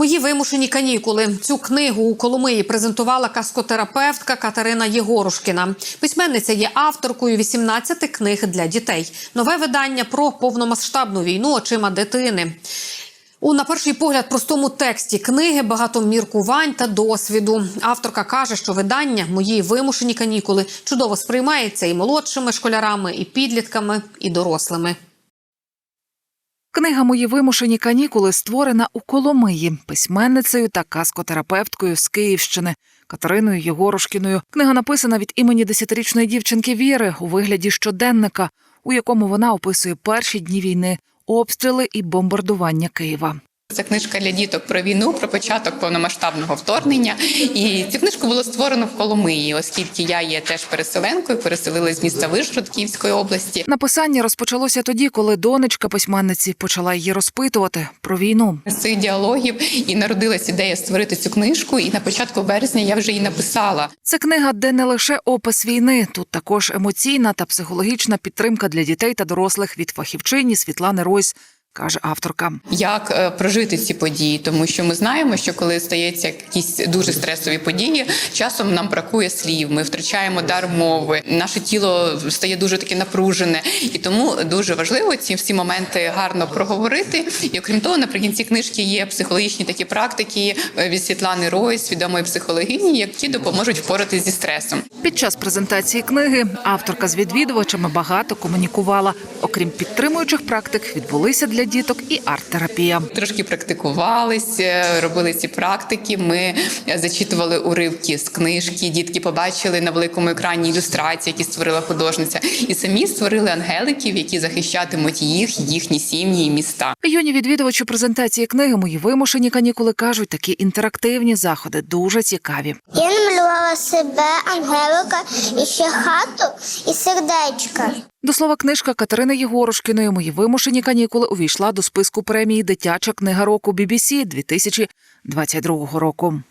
Мої вимушені канікули. Цю книгу у Коломиї презентувала каскотерапевтка Катерина Єгорушкіна. Письменниця є авторкою 18 книг для дітей. Нове видання про повномасштабну війну очима дитини. У на перший погляд простому тексті книги багато міркувань та досвіду. Авторка каже, що видання мої вимушені канікули чудово сприймається і молодшими школярами, і підлітками, і дорослими. Книга Мої вимушені канікули створена у Коломиї письменницею та каскотерапевткою з Київщини Катериною Єгорушкіною. Книга написана від імені десятирічної дівчинки Віри у вигляді щоденника, у якому вона описує перші дні війни, обстріли і бомбардування Києва. Це книжка для діток про війну, про початок повномасштабного вторгнення. І цю книжку було створено в Коломиї, оскільки я є теж переселенкою, переселилась з міста Вишгород Київської області. Написання розпочалося тоді, коли донечка письменниці почала її розпитувати про війну. З цих діалогів і народилась ідея створити цю книжку. І на початку березня я вже її написала. Це книга, де не лише опис війни, тут також емоційна та психологічна підтримка для дітей та дорослих від фахівчині Світлани Ройс, каже авторка. Як е, прожити ці події, тому що ми знаємо, що коли стається якісь дуже стресові події, часом нам бракує слів. Ми втрачаємо дар мови, наше тіло стає дуже таке напружене, і тому дуже важливо ці всі моменти гарно проговорити. І окрім того, наприкінці книжки є психологічні такі практики е, від Світлани Ройс, відомої психологині, які допоможуть впоратися зі стресом. Під час презентації книги авторка з відвідувачами багато комунікувала. Окрім підтримуючих практик, відбулися для діток і арт-терапія. Трошки практикувалися, робили ці практики. Ми зачитували уривки з книжки. Дітки побачили на великому екрані ілюстрації, які створила художниця, і самі створили ангеликів, які захищатимуть їх, їхні сім'ї і міста. Юні відвідувачі презентації книги Мої вимушені канікули кажуть, такі інтерактивні заходи дуже цікаві. Я намалювала себе, Ангелика, і ще хату і сердечка. До слова, книжка Катерини Єгорошкіної Мої вимушені канікули увійшла до списку премії Дитяча книга року BBC 2022 року.